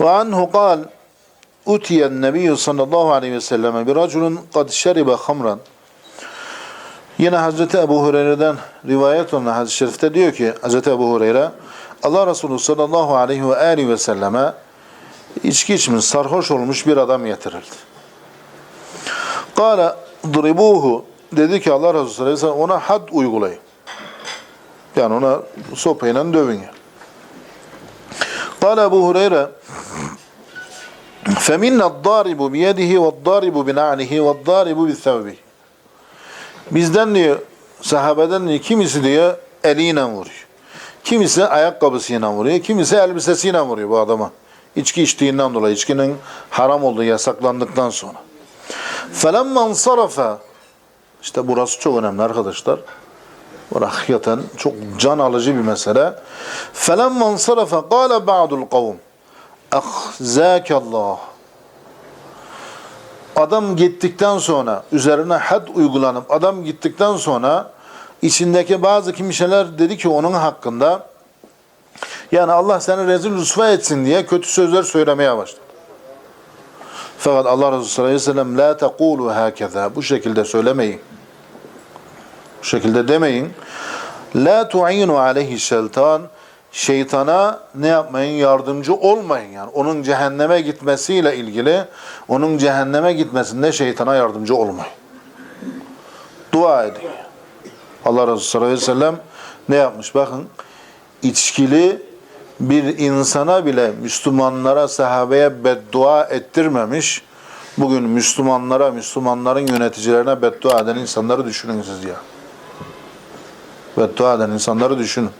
Ve anhu kal utiyen nebiyyü sallallahu aleyhi ve selleme bir raculun kad şeribe hamran Yine Hazreti Ebu Hureyre'den rivayet olan hadis-i şerifte diyor ki Hazreti Ebu Hureyre Allah Resulü sallallahu aleyhi ve aleyhi ve selleme içki içmiş, sarhoş olmuş bir adam getirildi. Kale dribuhu dedi ki Allah Resulü sallallahu aleyhi ve sellem ona had uygulayın. Yani ona sopayla dövün. Kale Ebu Hureyre فَمِنَّ الضَّارِبُ بِيَدِهِ وَالضَّارِبُ بِنَعْلِهِ وَالضَّارِبُ بِالثَّوْبِهِ Bizden diyor, sahabeden diyor, kimisi diyor eliyle vuruyor. Kimisi ayakkabısıyla vuruyor, kimisi elbisesiyle vuruyor bu adama. İçki içtiğinden dolayı, içkinin haram olduğu yasaklandıktan sonra. فَلَمَّا انصَرَفَ İşte burası çok önemli arkadaşlar. Bu hakikaten çok can alıcı bir mesele. فَلَمَّا انصَرَفَ قَالَ بَعْدُ الْقَوْمِ اَخْزَاكَ اللّٰهِ Adam gittikten sonra, üzerine had uygulanıp adam gittikten sonra içindeki bazı kimseler dedi ki onun hakkında yani Allah seni rezil rüsva etsin diye kötü sözler söylemeye başladı. Fakat Allah Resulü sallallahu aleyhi ve sellem la tekulu hakeza bu şekilde söylemeyin. Bu şekilde demeyin. La tu'inu aleyhi şeytan şeytana ne yapmayın? Yardımcı olmayın yani. Onun cehenneme gitmesiyle ilgili onun cehenneme gitmesinde şeytana yardımcı olmayın. Dua edin. Allah Resulü sallallahu aleyhi ve sellem ne yapmış? Bakın içkili bir insana bile Müslümanlara, sahabeye beddua ettirmemiş. Bugün Müslümanlara, Müslümanların yöneticilerine beddua eden insanları düşünün siz ya. Beddua eden insanları düşünün.